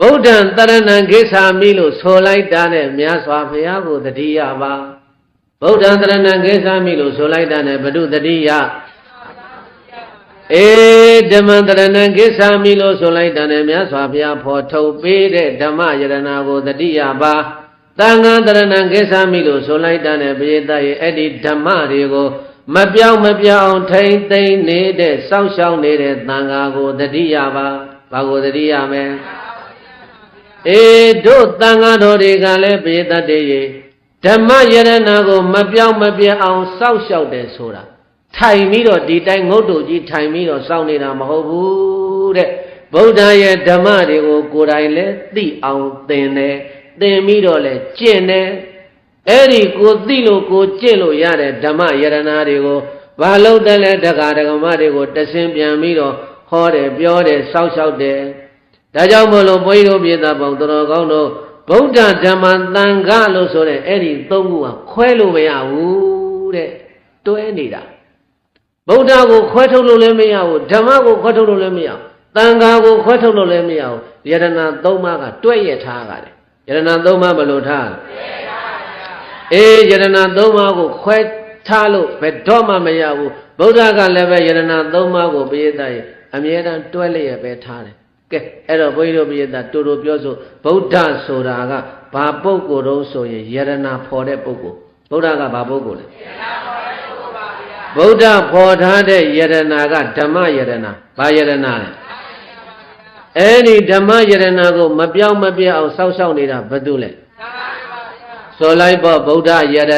ဗုဒ္ဓံတရဏံကိစ္ဆာမိလို့ဆိုလိုက်တာနဲ့မြတ်စွာဘုရားကိုတတိယပါဗုဒ္ဓံတရဏံကိစ္ဆာမိလို့ဆိုလိုက်တာနဲ့ဘုဒ္ဓတတိယအေဓမ္မတရဏံကိစ္ဆာမိလို့ဆိုလိုက်တာနဲ့မြတ်စွာဘုရားဖော်ထုတ်ပေးတဲ့ဓမ္မယရဏကိုတတိယပါတန်ခါတရဏံကိစ္ဆာမိလို့ဆိုလိုက်တာနဲ့ပရိသတ်ရဲ့အဲ့ဒီဓမ္မတွေကိုမပြောင်းမပြောင်းထိမ့်သိမ့်နေတဲ့စောင့်ရှောက်နေတဲ့တန်ခါကိုတတိယပါဘာကိုတတိယမလဲ အေတို့တန်ခါတော်တွေကလည်းပရိသတ်တွေရေဓမ္မယရဏကိုမပြောင်းမပြတ်အောင်စောင့်ရှောက်တယ်ဆိုတာထိုင်ပြီးတော့ဒီတိုင်းငုတ်တုတ်ကြီးထိုင်ပြီးတော့စောင့်နေတာမဟုတ်ဘူးတဲ့ဗုဒ္ဓရဲ့ဓမ္မတွေကိုကိုယ်တိုင်လည်းသိအောင်သင်တယ်သင်ပြီးတော့လည်းကျင့်တယ်အဲ့ဒီကိုသိလို့ကိုကျင့်လို့ရတဲ့ဓမ္မယရဏတွေကိုဘာလို့တယ်လဲတက္ကရာဒကမတွေကိုတဆင်ပြန်ပြီးတော့ဟောတယ်ပြောတယ်စောင့်ရှောက်တယ် ဒါကြောင့်မို့လို့ဘုန်းကြီးတို့ပြည်သားပေါင်းတော်ကောင်းတို့ဗုဒ္ဓဓမ္မသံဃာလို့ဆိုတဲ့အဲ့ဒီသုံးခုကခွဲလို့မရဘူးတဲ့တွဲနေတာဗုဒ္ဓကိုခွဲထုတ်လို့လည်းမရဘူးဓမ္မကိုခွဲထုတ်လို့လည်းမရဘူးသံဃာကိုခွဲထုတ်လို့လည်းမရဘူးယရဏသုံးပါးကတွဲရထားကြတယ်ယရဏသုံးပါးဘယ်လိုထားလဲအေးယရဏသုံးပါးကိုခွဲထားလို့ဘယ်တော့မှမရဘူးဗုဒ္ဓကလည်းပဲယရဏသုံးပါးကိုပိယတတ်ရအမြဲတမ်းတွဲလျက်ပဲထားတယ် ကဲအဲ့တော့ဘုန်းကြီးတို့ပိယတတူတူပြောဆိုဗုဒ္ဓဆိုတာကဘာပုဂ္ဂိုလ်တော့ဆိုရင်ယရဏဖော်တဲ့ပုဂ္ဂိုလ်ဗုဒ္ဓကဘာပုဂ္ဂိုလ်လဲဗုဒ္ဓဖော်ထားတဲ့ယရဏကဓမ္မယရဏဘာယရဏလဲအဲ့ဒီဓမ္မယရဏကို မပြောင်းမပြတ်အောင်စောင့်ရှောက်နေတာဘာတူလဲဆိုလိုက်ပေါ့ဗုဒ္ဓယရဏ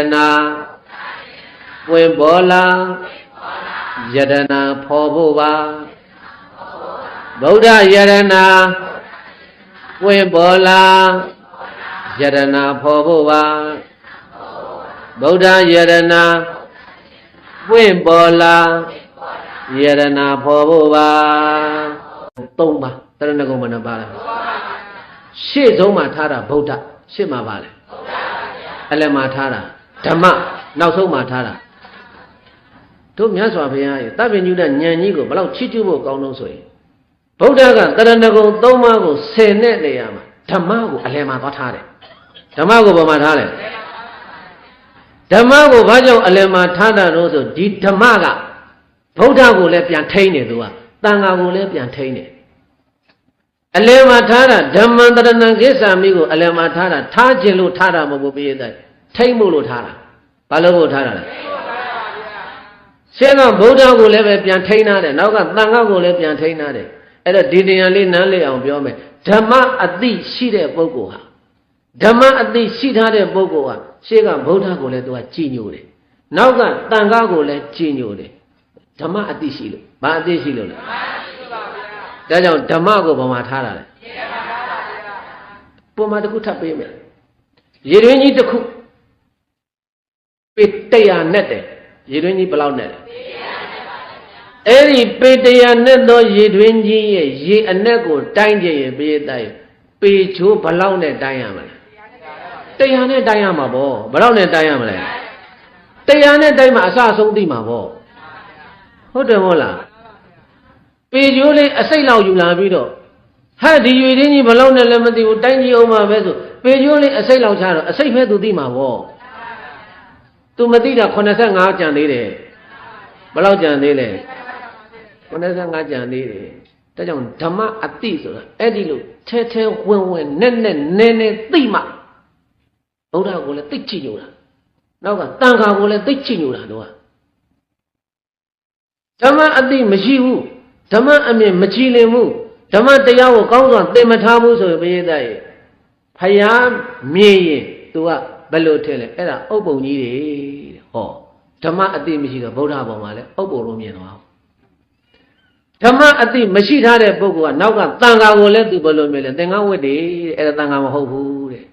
ပွင့်ပေါ်လာယရဏဖော်ဖို့ပါ ဗုဒ္ဓယရဏပွင့်ပေါ်လာယရဏဖော်ဖို့ပါဗုဒ္ဓယရဏပွင့်ပေါ်လာယရဏဖော်ဖို့ပါသုံးပါတရဏဂုံမနပါလားရှေ့ဆုံးမှာထားတာဗုဒ္ဓရှေ့မှာပါလေအလယ်မှာထားတာဓမ္မနောက်ဆုံးမှာထားတာတို့မြတ်စွာဘုရားရဲ့တပ်ပင်ညုတဉာဏ်ကြီးကိုဘလောက်ချစ်ကျူးဖို့ကောင်းလို့ဆိုရင် ဗုဒ္ဓကတရဏဂုံသုံးပါးကိုဆယ်နဲ့နေရာမှာဓမ္မကိုအလယ်မှာသွားထားတယ်ဓမ္မကိုဘယ်မှာထားလဲဓမ္မကိုဘာကြောင့်အလယ်မှာထားတာလို့ဆိုဒီဓမ္မကဗုဒ္ဓကိုလည်းပြန်ထိန်းတယ်သူကတန်ဃာကိုလည်းပြန်ထိန်းတယ်အလယ်မှာထားတာဓမ္မံတရဏံကိစ္ဆာမိကိုအလယ်မှာထားတာထားခြင်းလို့ထားတာမဟုတ်ဘူးပြည့်တဲ့ထိမ့်ဖို့လို့ထားတာဘာလို့ဖို့ထားတာလဲရှင်းတော့ဗုဒ္ဓကိုလည်းပဲပြန်ထိန်းထားတယ်နောက်ကသံဃာကိုလည်းပြန်ထိန်းထားတယ် အဲ့တော့ဒီတရားလေးနားလည်အောင်ပြောမယ်ဓမ္မအသိရှိတဲ့ပုဂ္ဂိုလ်ဟာဓမ္မအသိရှိထားတဲ့ပုဂ္ဂိုလ်ဟာရှေ့ကဗုဒ္ဓကိုလည်းသူကကြည်ညိုတယ်နောက်ကသံဃာကိုလည်းကြည်ညိုတယ်ဓမ္မအသိရှိလို့ဘာအသိရှိလို့လဲဒါကြောင့်ဓမ္မကိုဘယ်မှာထားတာလဲပုံမှာတစ်ခုထပ်ပေးမယ်ရေရင်းကြီးတစ်ခုပေ100နဲ့တယ်ရေရင်းကြီးဘယ်လောက်နဲ့လဲ အဲ့ဒီပေ100နဲ့သောရေတွင်းကြီးရဲ့ရေအနက်ကိုတိုင်းကြရင်ပြေးတိုင်းပေချိုးဘယ်လောက်နဲ့တိုင်းရမလဲ100နဲ့တိုင်းရမှာပေါ့ဘယ်လောက်နဲ့တိုင်းရမလဲ100နဲ့တိုင်းမှာအစအဆုံးသိမှာပေါ့ဟုတ်တယ်မဟုတ်လားပေကျိုးလေးအစိတ်လောက်ယူလာပြီးတော့ဟဲ့ဒီရွေတင်းကြီးဘလောက်နဲ့လည်းမသိဘူးတိုင်းကြီးအောင်မှာပဲဆိုပေကျိုးလေးအစိတ်လောက်ချတော့အစိတ်ပဲသူသိမှာပေါ့သူမသိတာ85ကျန်သေးတယ်ဘလောက်ကျန်သေးလဲ85 ကျန်သေးတယ်ဒါကြောင့်ဓမ္မအတိဆိုတာအဲ့ဒီလိုထဲထဲဝင်ဝင်နဲ့နဲ့နဲနဲသိမှဗုဒ္ဓကိုလည်းသိချင်ညိုတာနောက်ကတန်ခါကိုလည်းသိချင်ညိုတာတော့ဓမ္မအတိမရှိဘူးဓမ္မအမြင်မကြည်လင်မှုဓမ္မတရားကိုကောင်းစွာသင်မထားဘူးဆိုရင်ဘုရားသားရဲ့ဖယားမြင်ရင် तू ကဘယ်လိုထင်လဲအဲ့ဒါဥပ္ပုံကြီးတွေတဲ့ဟောဓမ္မအတိမရှိတော့ဗုဒ္ဓဘောမှာလဲဥပ္ပုံလို့မြင်တော့ ဓမ္မအတိမရှိထားတဲ့ပုဂ္ဂိုလ်ကနောက်ကတန်ဃာကိုလည်း तू ဘယ်လိုမြင်လဲသင်္ကန်းဝတ်တယ်တဲ့အဲ့ဒါတန်ဃာမဟုတ်ဘူးတဲ့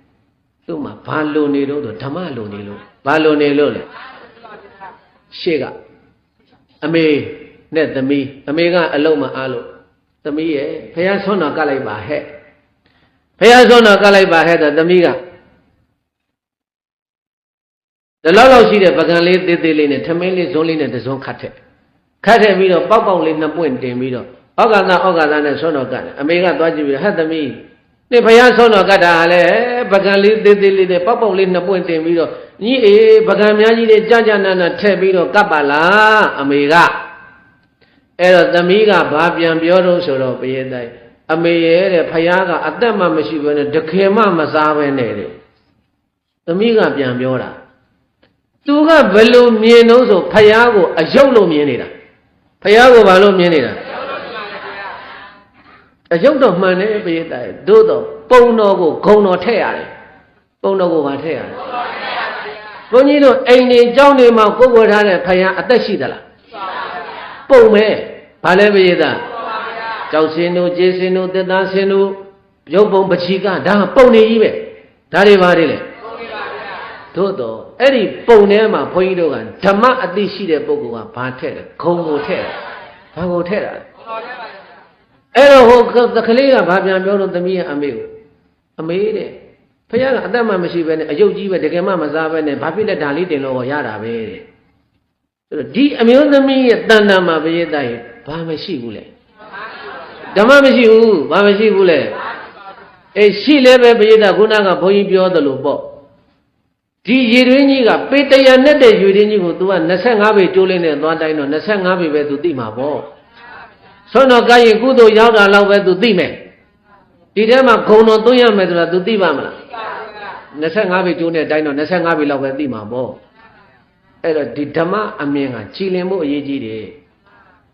သူ့မှာဘာလိုနေတော့ဓမ္မလိုနေလို့ဘာလိုနေလို့လဲရှေ့ကအမေနဲ့သမီးအမေကအလုံးမအားလို့သမီးရဲ့ဖះဆွမ်းတော်ကလိုက်ပါဟဲ့ဖះဆွမ်းတော်ကလိုက်ပါဟဲ့ဆိုသမီးကဒီလောက်လောက်ရှိတဲ့ပကံလေးသေးသေးလေးနဲ့ထမင်းလေးဇွန်းလေးနဲ့တဇွန်းခတ်ထက် ခတ်ထက်ပြီးတော့ပေါက်ပေါက်လေးနှစ်ပွင့်တင်ပြီးတော့ဩဃာသဩဃာသနဲ့ဆွမ်းတော်ကတယ်အမေကသွားကြည့်ပြီးဟဲ့သမီးနေဘုရားဆုံးတော်ကတ္တာကလည်းပကံလေးသေးသေးလေးနဲ့ပေါက်ပေါက်လေးနှစ်ပွင့်တင်ပြီးတော့ညီအေးပကံများကြီးတွေကြာကြာနာနာထည့်ပြီးတော့ကပ်ပါလားအမေကအဲ့တော့သမီးကဘာပြန်ပြောတော့ဆိုတော့ပရိသတ်အမေရဲ့တဲ့ဖယားကအသက်မှမရှိဘဲနဲ့တခင်မှမစားဘဲနဲ့တဲ့သမီးကပြန်ပြောတာသူကဘယ်လိုမြင်တော့ဆိုဖယားကိုအယုတ်လို့မြင်နေတာ ဖယားကိုဘာလို့မြင်နေတာအယုတ်တော့မှန်တယ်ပရိသတ်ရဲ့သို့တော့ပုံတော်ကိုဂုံတော်ထည့်ရတယ်ပုံတော်ကိုဘာထည့်ရလဲဘုန်းကြီးတို့အိမ်နေကြောင်းနေမှာကိုယ်ကိုယ်ထားတဲ့ဖယားအသက်ရှိသလားပုံပဲဘာလဲပရိသတ်ကြောက်စင်တို့ကျေးစင်တို့တက်သားစင်တို့ရုပ်ပုံပချီကဒါပုံနေကြီးပဲဒါတွေဘာတွေလဲ သို့တော့အဲ့ဒီပုံထဲမှာဘုန်းကြီးတို့ကဓမ္မအသိရှိတဲ့ပုဂ္ဂိုလ်ကဘာထည့်လဲဂုံကိုထည့်တယ်ဘာကိုထည့်တာလဲအဲ့တော့ဟိုကကလေးကဘာပြန်ပြောလို့သမီးရဲ့အမေကိုအမေတဲ့ဖခင်ကအသက်မှမရှိဘဲနဲ့အယုတ်ကြီးပဲတကယ်မှမစားဘဲနဲ့ဘာဖြစ်လဲဒါလေးတင်လို့ရတာပဲတဲ့အဲ့တော့ဒီအမျိုးသမီးရဲ့တန်တန်မှာပရိသတ်ရဲ့ဘာမရှိဘူးလေဓမ္မမရှိဘူးဘာမရှိဘူးလေအေးရှိလဲပဲပရိသတ်ခုနကဘုန်းကြီးပြောသလိုပေါ့ ဒီရေတွင်းကြီးကပေတရနဲ့တဲ့ရေတွင်းကြီးကို तू က25ပေကျိုးလေးနဲ့သွားတိုင်းတော့25ပေပဲ तू သိမှာပေါ့ဆွမ်းတော်ကရင်ကုသိုလ်ရောက်တာလောက်ပဲ तू သိမယ်ဒီထဲမှာဂုံတော်သွင်းရမယ်ဆိုတာ तू သိပါမလား25ပေကျိုးနဲ့တိုင်းတော့25ပေလောက်ပဲသိမှာပေါ့အဲ့တော့ဒီဓမ္မအမြင်ကကြည်လင်ဖို့အရေးကြီးတယ်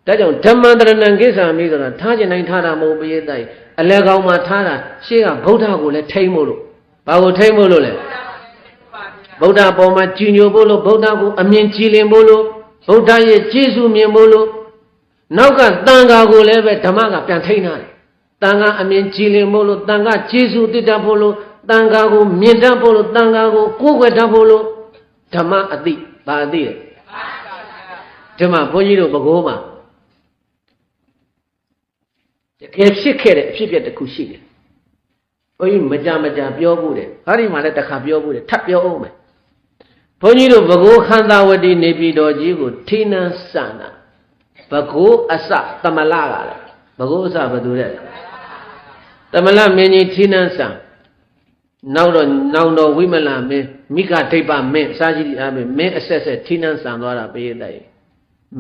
ဒါကြောင့်ဓမ္မန္တရဏံကိစ္စမိဆိုတာထားကျင်တိုင်းထားတာမဟုတ်ပိယတိုင်အလဲကောင်းမှာထားတာရှေ့ကဗုဒ္ဓကိုလည်းထိမ့်မို့လို့ဘာကိုထိမ့်မို့လို့လဲ ဗုဒ္ဓပေါ်မှာကြည်ညိုဖို့လို့ဗုဒ္ဓကိုအမြင်ကြည်လင်ဖို့လို့ဗုဒ္ဓရဲ့ကျေးဇူးမြင်ဖို့လို့နောက်ကတန်ဃာကိုလည်းပဲဓမ္မကပြန်ထိန်းထားတယ်တန်ဃာအမြင်ကြည်လင်ဖို့လို့တန်ဃာကျေးဇူးတည်တတ်ဖို့လို့တန်ဃာကိုမြင်တတ်ဖို့လို့တန်ဃာကိုကိုးကွယ်တတ်ဖို့လို့ဓမ္မအတိဘာအတိလဲဓမ္မဘုန်းကြီးတို့ဘကိုးမှာတကယ်ဖြစ်ခဲ့တဲ့အဖြစ်အပျက်တစ်ခုရှိတယ်ဘုန်းကြီးမကြမကြပြောဖို့တယ်ဟာဒီမှာလည်းတစ်ခါပြောဖို့တယ်ထပ်ပြောအောင်မယ် ဘုန်းကြီးတို့ဘကိုးခန္ဓာဝတိနေပြည်တော်ကြီးကိုထိနန်းစန္နာဘကိုးအစတမလကလည်းဘကိုးအစဘယ်သူလဲတမလမင်းကြီးထိနန်းစံနောက်တော့နောင်တော်ဝိမလမင်းမိကဒိဗ္ဗမင်းအစာကြီးအမင်းမင်းအဆက်ဆက်ထိနန်းစံသွားတာပေးတဲ့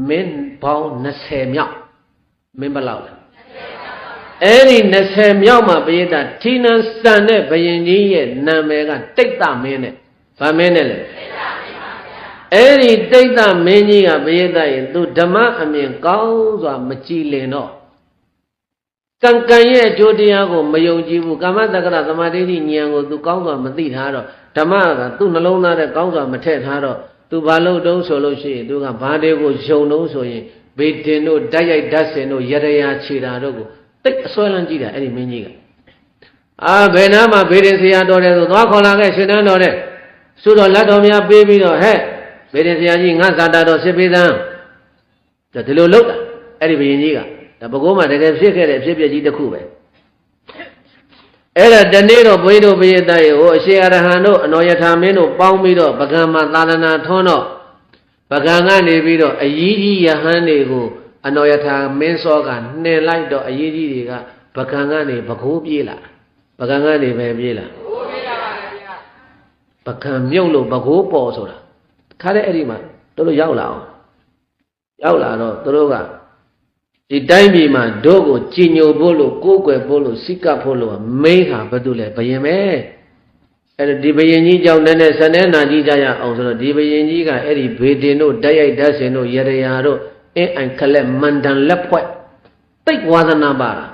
မင်းပေါင်း20မြောက်မင်းဘယ်လောက်လဲအဲ့ဒီ20မြောက်မှာပရိသတ်ထိနန်းစံတဲ့ဘယင်ကြီးရဲ့နာမည်ကတိတ်တမင်းနဲ့ဗာမင်းနဲ့လေ အဲ့ဒီတိတ်တမင်းကြီးကဘယတရင်သူဓမ္မအမြင်ကောင်းစွာမကြည်လင်တော့ကံကံရဲ့အကျိုးတရားကိုမယုံကြည်ဘူးကာမတက္ကရသမာဓိဉာဏ်ကိုသူကောင်းစွာမသိထားတော့ဓမ္မကသူ့နှလုံးသားထဲကောင်းစွာမထည့်ထားတော့သူဘာလို့တုံးဆိုလို့ရှိရင်သူကဘာတွေကိုယုံတုံးဆိုရင်ဘေတင်တို့ဓာတ်ရိုက်ဓာတ်စင်တို့ရရရာခြေတာတို့ကိုတိတ်အစွဲလန်းကြည့်တာအဲ့ဒီမင်းကြီးကအာဘယ်နာမှာဘေတင်ဆရာတော်တယ်ဆိုသွားခေါ်လာခဲ့ရှင်နန်းတော်တဲ့စုတော်လက်တော်များပေးပြီးတော့ဟဲ့ ဘေတင်ဆရာကြီးငါဇာတာတော်စစ်ပေးသမ်းဒီလိုလုပ်တာအဲ့ဒီဘုရင်ကြီးကဒါဘကိုးမှာတကယ်ဖြစ်ခဲ့တဲ့ဖြစ်ပျက်ကြီးတစ်ခုပဲအဲ့ဒါတနေ့တော့ဘုန်းကြီးတို့ဘုရားတည်းဟိုအရှင်အရဟံတို့အနောယထာမင်းတို့ပေါင်းပြီးတော့ပကံမှာသာသနာထွန်းတော့ပကံကနေပြီးတော့အကြီးကြီးယဟန်တွေကိုအနောယထာမင်းစောကနှင်လိုက်တော့အကြီးကြီးတွေကပကံကနေပကိုးပြေးလာပကံကနေပဲပြေးလာပကံမြုပ်လို့ပကိုးပေါ်ဆိုတာ ခါတဲ့အဲ့ဒီမှာတို့တို့ရောက်လာအောင်ရောက်လာတော့တို့ကဒီတိုင်းပြည်မှာတို့ကိုကြည်ညိုဖို့လို့ကိုးကွယ်ဖို့လို့စိကပ်ဖို့လို့မိန်းဟာဘာတူလဲဘယင်ပဲအဲ့ဒါဒီဘယင်ကြီးကြောင့်လည်းနဲ့စနေနာကြီးကြရအောင်ဆိုတော့ဒီဘယင်ကြီးကအဲ့ဒီဘေတင်တို့တိုက်ရိုက်ဓာတ်စင်တို့ရရရာတို့အင်းအိုင်ခလက်မန္တန်လက်ဖွဲ့တိတ်ဝါသနာပါတာ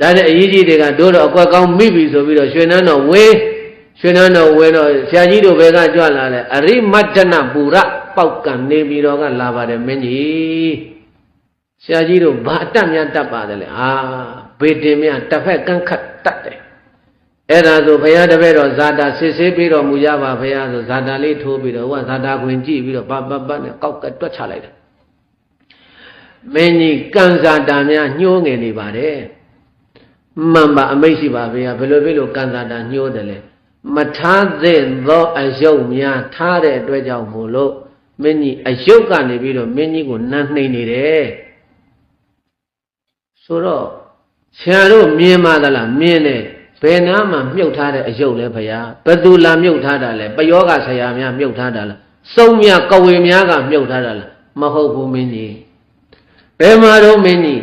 ဒါနဲ့အရေးကြီးတွေကတို့တော့အကွက်ကောင်းမိပြီဆိုပြီးတော့ရွှေနန်းတော်ဝေး ရွှေနန်းတော်ဝေးတော့ဆရာကြီးတို့ဘယ်ကကြွလာလဲအရိမတ္တနပူရပေါက်ကန်နေပြီးတော့ကလာပါတယ်မင်းကြီးဆရာကြီးတို့ဘာအတတ်များတတ်ပါတယ်လဲအာဘေတင်များတစ်ဖက်ကန်းခတ်တတ်တယ်အဲ့ဒါဆိုဘုရားတပည့်တော်ဇာတာစစ်ဆေးပြီးတော်မူရပါဘုရားဆိုဇာတာလေးထိုးပြီးတော့ဟိုကဇာတာခွင်ကြည့်ပြီးတော့ပတ်ပတ်ပတ်နဲ့ကောက်ကတွက်ချလိုက်တယ်မင်းကြီးကံဇာတာများညှိုးငယ်နေပါတယ်မှန်ပါအမိတ်ရှိပါဘုရားဘယ်လိုဖြစ်လို့ကံဇာတာညှိုးတယ်လဲ မထားသင့်သောအယုတ်များထားတဲ့အတွက်ကြောင့်မို့လို့မင်းကြီးအယုတ်ကနေပြီးတော့မင်းကြီးကိုနမ်းနှိမ့်နေတယ်ဆိုတော့ဆရာတို့မြင်ပါသလားမြင်တယ်ဘယ်နာမှမြုပ်ထားတဲ့အယုတ်လဲဖရာဘယ်သူလာမြုပ်ထားတာလဲပယောဂဆရာများမြုပ်ထားတာလားစုံမြကဝေများကမြုပ်ထားတာလားမဟုတ်ဘူးမင်းကြီးဘယ်မှာတော့မင်းကြီး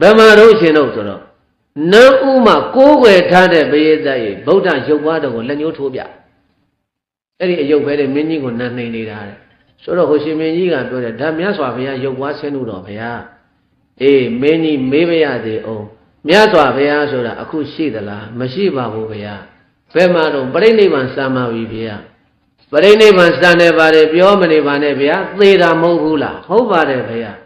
ဘယ်မှာတော့ရှင်တို့ဆိုတော့ နန်းဥမှာကိုးွယ်ထားတဲ့ဘယေသက်ရေဗုဒ္ဓရုပ်ပွားတော်ကိုလက်ညှိုးထိုးပြအဲ့ဒီအယုတ်ပဲတဲ့မင်းကြီးကိုနန်းနေနေတာတဲ့ဆိုတော့ဟိုရှင်မင်းကြီးကပြောတယ်ဓာမြတ်စွာဘုရားရုပ်ပွားဆင်းလို့တော်ဘုရားအေးမင်းကြီးမေးမရသေးအောင်မြတ်စွာဘုရားဆိုတာအခုရှိသလားမရှိပါဘူးဘုရားဘယ်မှာတော့ပြိဋိဘံစံပါပြီဘုရားပြိဋိဘံစံနေပါတယ်ပြောမနေပါနဲ့ဘုရားသေတာမဟုတ်ဘူးလားဟုတ်ပါတယ်ဘုရား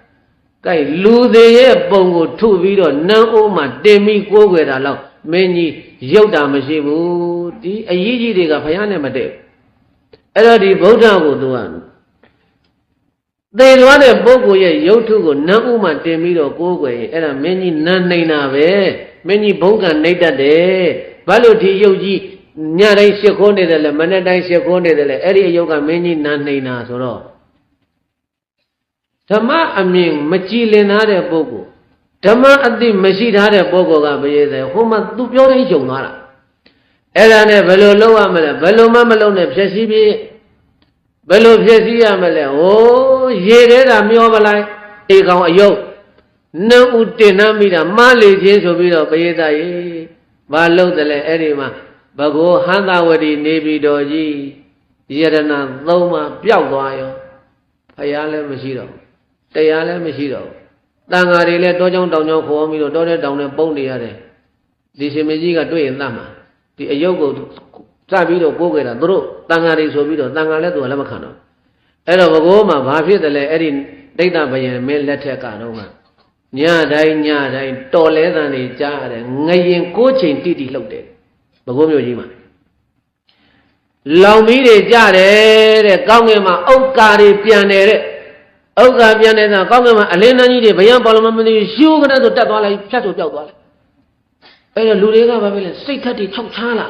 ကဲလူသေးရဲ့ပုံကိုထုပြီးတော့နန်းအိုးမှာတင်ပြီးကိုးကွယ်တာတော့မင်းကြီးရုပ်တာမရှိဘူးဒီအရေးကြီးတွေကဘုရားနဲ့မတည့်အဲ့တော့ဒီဗုဒ္ဓကိုသူကသေသွားတဲ့ပုဂ္ဂိုလ်ရဲ့ရုပ်ထုကိုနန်းဥမှတင်ပြီးတော့ကိုးကွယ်ရင်အဲ့ဒါမင်းကြီးနန်းနေတာပဲမင်းကြီးဘုံကနှိမ့်တတ်တယ်ဘာလို့ဒီရုပ်ကြီးညတိုင်းရှ िख ိုးနေတယ်လဲမနေ့တိုင်းရှ िख ိုးနေတယ်လဲအဲ့ဒီအယုတ်ကမင်းကြီးနန်းနေတာဆိုတော့ ဓမ္မအမြင်မကြည်လင်ထားတဲ့ပုဂ္ဂိုလ်ဓမ္မအသိမရှိထားတဲ့ပုဂ္ဂိုလ်ကဘယ်ရည်လဲဟိုမှာသူပြောတိုင်းယုံသွားတာအဲ့ဒါနဲ့ဘယ်လိုလုပ်ရမလဲဘယ်လိုမှမလုပ်နဲ့ဖြည့်ဆည်းပြီးဘယ်လိုဖြည့်ဆည်းရမလဲဟိုးရေထဲတာမျောပလိုက်အေကောင်အယုတ်နှုတ်ဥတင်နှမ်းမိတာမလေချင်းဆိုပြီးတော့ပရိသတ်ရေဘာလုပ်တယ်လဲအဲ့ဒီမှာဘဂောဟန္တာဝတီနေပြည်တော်ကြီးယရဏသုံးပါးပျောက်သွားရောဖယားလည်းမရှိတော့ဘူး တရားလည်းမရှိတော့ဘူးတန်ဃာတွေလည်းတောကြောင်တောင်ကြောင်ခေါ်ပြီးတော့တောတဲ့တောင်နဲ့ပုံနေရတယ်ဒီရှင်မကြီးကတွေ့ရင်တတ်မှာဒီအယုတ်ကိုစပြီးတော့ပိုးခဲ့တာသူတို့တန်ဃာတွေဆိုပြီးတော့တန်ဃာလည်းသူကလက်မခံတော့အဲ့တော့ဘကိုးမှာဘာဖြစ်တယ်လဲအဲ့ဒီဒိဋ္ဌဘယံမင်းလက်ထက်ကတော့ကညတိုင်းညတိုင်းတော်လဲတန်တွေကြားရတယ်ငရင်ကိုးချိန်တိတိလှုပ်တယ်ဘကိုးမျိုးကြီးမှာလောင်မီးတွေကြတယ်တဲ့ကောင်းငင်မှာဥက္ကာတွေပြန်တယ်တဲ့ ဥက္ကာပြန်တဲ့ဆိုကောင်းငင်မှာအလင်းတန်းကြီးတွေဘယံပါလမမသိရှူးကတဲ့ဆိုတက်သွားလိုက်ဖြတ်ဆိုပြောက်သွားလိုက်အဲ့တော့လူတွေကဘာပဲလဲစိတ်ထက်တွေခြောက်ချားလာ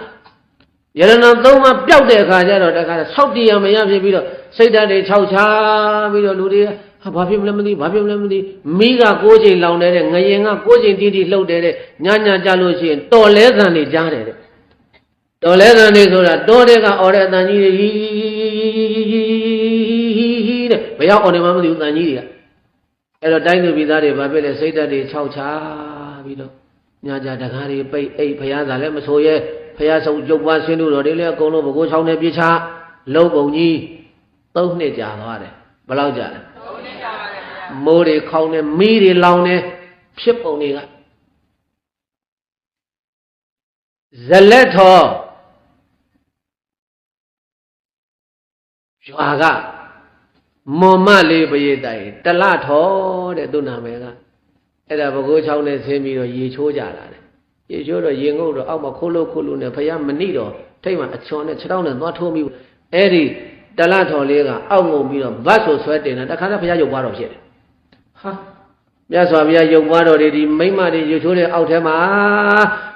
ယရဏသုံးပါးပျောက်တဲ့အခါကျတော့တခါဆောက်တည်ရမရဖြစ်ပြီးတော့စိတ်ဓာတ်တွေခြောက်ချားပြီးတော့လူတွေကဟာဘာဖြစ်မလဲမသိဘာဖြစ်မလဲမသိမိကကိုးချိန်လောင်နေတဲ့ငရင်ကကိုးချိန်တီးတီးလှုပ်တယ်တဲ့ညညကြလို့ရှိရင်တော်လဲသံတွေကြားတယ်တဲ့တော်လဲသံတွေဆိုတာတောတဲ့ကအော်တဲ့အတန်ကြီးတွေဟီ တဲ့ဘယ်ရောက်အော်နေမှမသိဘူးတန်ကြီးတွေကအဲ့တော့တိုင်းသူပြည်သားတွေဘာဖြစ်လဲစိတ်ဓာတ်တွေခြောက်ချားပြီးတော့ညကြတကားတွေပိတ်အိတ်ဖရားသာလည်းမဆိုရဲဖះဆုံးကျုပ်ပွားဆင်းလို့တော်တွေလည်းအကုန်လုံးဘကိုးချောင်းနဲ့ပြချလုံးပုံကြီး၃နှစ်ကြာသွားတယ်ဘယ်လောက်ကြာလဲ၃နှစ်ကြာပါဗျာမိုးတွေခေါင်းနဲ့မီးတွေလောင်နေဖြစ်ပုံတွေကဇလက်ထောရွာက မွန်မလေးပရိတိုင်တလထောတဲ့သူ့နာမည်ကအဲ့ဒါဘကိုးချောင်းနဲ့ဆင်းပြီးတော့ရေချိုးကြလာတယ်ရေချိုးတော့ရေငုပ်တော့အောက်မှာခိုးလို့ခိုးလို့နဲ့ဖယားမနိတော့ထိတ်မှအချွန်နဲ့ခြေထောက်နဲ့သွားထိုးပြီးအဲ့ဒီတလထော်လေးကအောက်ငုံပြီးတော့ဗတ်ဆိုဆွဲတင်တာတခါတည်းဖယားရုပ်ပွားတော့ဖြစ်တယ်ဟာမြတ်စွာဘုရားရုပ်ပွားတော်တွေဒီမိမ့်မတွေရေချိုးတဲ့အောက်ထဲမှာ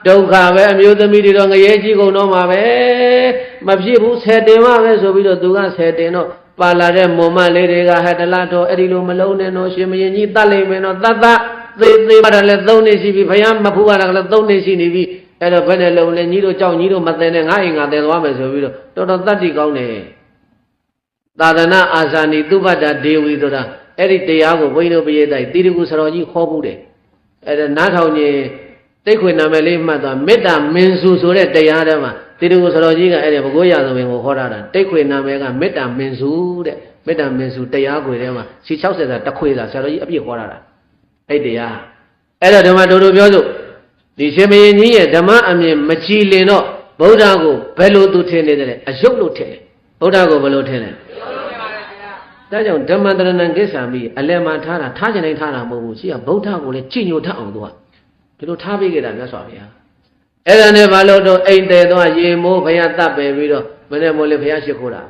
ဒုက္ခပဲအမျိုးသမီးတွေတော့ငရဲကြီးကုန်တော့မှာပဲမဖြစ်ဘူးဆယ်တင်မှပဲဆိုပြီးတော့သူကဆယ်တင်တော့ ပါလာတဲ့မုံမလေးတွေကဟဲ့တလထော်အဲ့ဒီလိုမလုံးနဲ့တော့ရှင်မရင်ကြီးတတ်လိမ့်မယ်နော်တတ်တတ်သေးသေးပါတော့လဲ၃နှစ်ရှိပြီဘုရားမဖူးရတာကလည်း၃နှစ်ရှိနေပြီအဲ့တော့ဘယ်နဲ့လုံးလဲညီတို့ကြောက်ညီတို့မသိနဲ့ငါအိမ်ငါတယ်သွားမယ်ဆိုပြီးတော့တော်တော်တတ်တိကောင်းတယ်သာသနာအာဇာနိသူပတ္တဒေဝီဆိုတာအဲ့ဒီတရားကိုဘုန်းကြီးတို့ပြည့်တိုက်တိရကုစရောကြီးခေါ်ဘူးတယ်အဲ့ဒါနားထောင်ရင်တိတ်ခွေနာမည်လေးမှတ်သွားမေတ္တာမင်းစုဆိုတဲ့တရားထဲမှာ တိရကုစရောကြီးကအဲ့ဒီဘဂိုးရသဘင်ကိုခေါ်ထားတာတိတ်ခွေနာမည်ကမေတ္တာမင်းစုတဲ့မေတ္တာမင်းစုတရားခွေထဲမှာစီ60စာတခွေစာဆရာတော်ကြီးအပြည့်ခေါ်ထားတာအဲ့တရားအဲ့တော့ဓမ္မတို့တို့ပြောစို့ဒီရှင်မင်းကြီးရဲ့ဓမ္မအမြင်မကြည်လင်တော့ဗုဒ္ဓကိုဘယ်လိုသူထင်နေတယ်အယုတ်လို့ထင်တယ်ဗုဒ္ဓကိုဘယ်လိုထင်လဲဒါကြောင့်ဓမ္မတရဏံကိစ္ဆာမိအလယ်မှာထားတာထားခြင်းတိုင်းထားတာမဟုတ်ဘူးရှိကဗုဒ္ဓကိုလည်းကြည်ညိုထအောင်သူကဒီလိုထားပေးခဲ့တာမြတ်စွာဘုရား အဲ့ဒါနဲ့ဘာလို့တော့အိမ်တယ်သွားရေမိုးဘုရားတတ်ပယ်ပြီးတော့မနေ့မိုးလေးဘုရားရှိခိုးတာ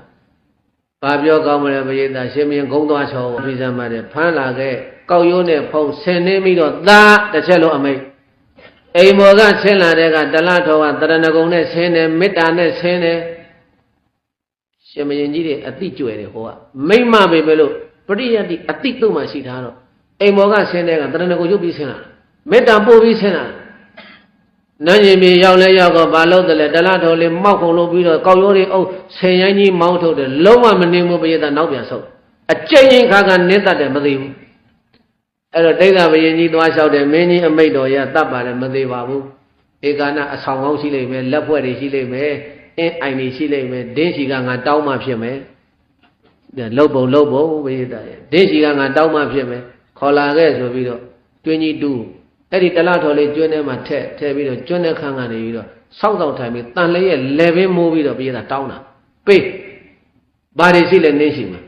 ဘာပြောကောင်းမလဲဘုရားရှင်မင်းဂုံသွားချောပြီးစမ်းပါတယ်ဖမ်းလာခဲ့ကောက်ရိုးနဲ့ဖုံးဆင်နေပြီးတော့သာတစ်ချက်လုံးအမိတ်အိမ်မော်ကဆင်းလာတဲ့ကတလထောကတရဏဂုံနဲ့ဆင်းတယ်မေတ္တာနဲ့ဆင်းတယ်ရှင်မရင်ကြီးတွေအတိကျွယ်တယ်ဟိုကမိမ့်မပဲပဲလို့ပရိယတ်တိအတိတုံမှရှိထားတော့အိမ်မော်ကဆင်းတဲ့ကတရဏဂုံရုပ်ပြီးဆင်းလာမေတ္တာပို့ပြီးဆင်းလာ နန်းရင်မြေရောက်လဲရောက်တော့ဘာလို့တလဲတလားတော်လေးမောက်ခုံလို့ပြီးတော့ကောက်ရိုးတွေအုပ်ဆင်ရိုင်းကြီးမောင်းထုတ်တယ်လုံးဝမနေဘူးပရိသတ်နောက်ပြန်ဆုတ်အကျဉ်းချင်းခါကနင်းတတ်တယ်မသိဘူးအဲ့တော့တိတ်္တဘယင်ကြီးသွားလျှောက်တယ်မင်းကြီးအမိတ်တော်ရတတ်ပါတယ်မသိပါဘူးဧကနာအဆောင်ကောင်းရှိလိမ့်မယ်လက်ဖွဲ့တွေရှိလိမ့်မယ်အင်းအိုင်တွေရှိလိမ့်မယ်ဒင်းချီကငါတောင်းမှဖြစ်မယ်လှုပ်ပုံလှုပ်ပုံပရိသတ်ရဲ့ဒင်းချီကငါတောင်းမှဖြစ်မယ်ခေါ်လာခဲ့ဆိုပြီးတော့တွင်းကြီးတူး အဲ့ဒီတလားတော်လေးကျွန်းထဲမှာထက်ထည့်ပြီးတော့ကျွန်းတဲ့ခန်းကနေပြီးတော့စောင့်ဆောင်ထိုင်ပြီးတန်လေးရဲ့လေပင်မိုးပြီးတော့ပြေးတာတောင်းတာပေးဘာတွေရှိလဲနင်းရှိမှာ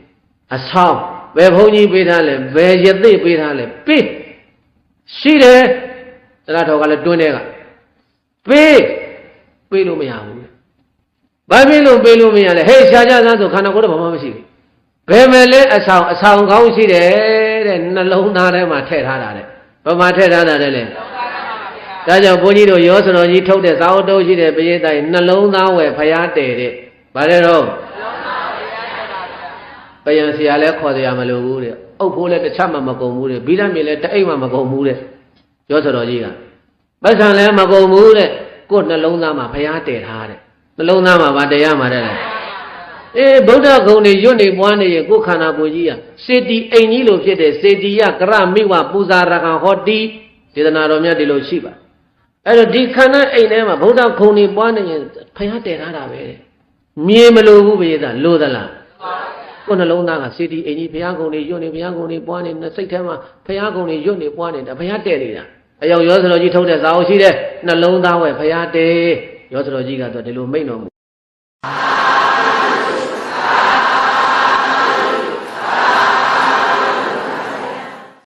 အဆောင်ဘယ်ဘုန်းကြီးပေးထားလဲဘယ်ရသိပေးထားလဲပေးရှိတယ်တလားတော်ကလည်းတွန်းတဲ့ကပေးပေးလို့မရဘူးဘာပေးလို့ပေးလို့မရလဲဟေးရှားကြစမ်းဆိုခန္ဓာကိုယ်တော့ဘာမှမရှိဘူးဘယ်မဲ့လဲအဆောင်အဆောင်ကောင်းရှိတယ်တဲ့နှလုံးသားထဲမှာထည့်ထားတာတဲ့ ဘယ်မှာထည့်ထားတာလဲလဲဒါကြောင့်ဘုန်းကြီးတို့ရောစတော်ကြီးထုတ်တဲ့သာဝတ္တုရှိတဲ့ပရိသတ်နှလုံးသားဝယ်ဖျားတယ်တဲ့ဗါတယ်တော့ပယံဆရာလည်းခေါ်စရာမလိုဘူးတဲ့အုပ်ဖိုးလည်းတစ်ချက်မှမကုန်ဘူးတဲ့ဘိလမြေလည်းတအိမ်မှမကုန်ဘူးတဲ့ရောစတော်ကြီးကပတ်စံလည်းမကုန်ဘူးတဲ့ကိုယ်နှလုံးသားမှာဖျားတည်ထားတဲ့နှလုံးသားမှာဗာတရားမှာတဲ့လေ အေးဗုဒ္ဓဂုံတွေရွတ်နေပွားနေရင်ကိုယ်ခန္ဓာကိုယ်ကြီးကစေတီအိမ်ကြီးလိုဖြစ်တဲ့စေတီယကရမိဝပူဇာရကံဟောတိဒေသနာတော်မြတ်ဒီလိုရှိပါအဲ့တော့ဒီခန္ဓာအိမ်ထဲမှာဗုဒ္ဓဂုံတွေပွားနေရင်ဖျားတည်ထားတာပဲတဲ့မြင်မလို့ဘူးဘေးသားလို့သလားကိုယ်နှလုံးသားကစေတီအိမ်ကြီးဘုရားဂုံတွေရွတ်နေဘုရားဂုံတွေပွားနေစိတ်ထဲမှာဘုရားဂုံတွေရွတ်နေပွားနေတာဘုရားတည်နေတာအယောက်ရောစတော်ကြီးထုတ်တဲ့ဇာအုပ်ရှိတဲ့နှလုံးသားဝဲဘုရားတည်ရောစတော်ကြီးကတော့ဒီလိုမိန့်တော်မူ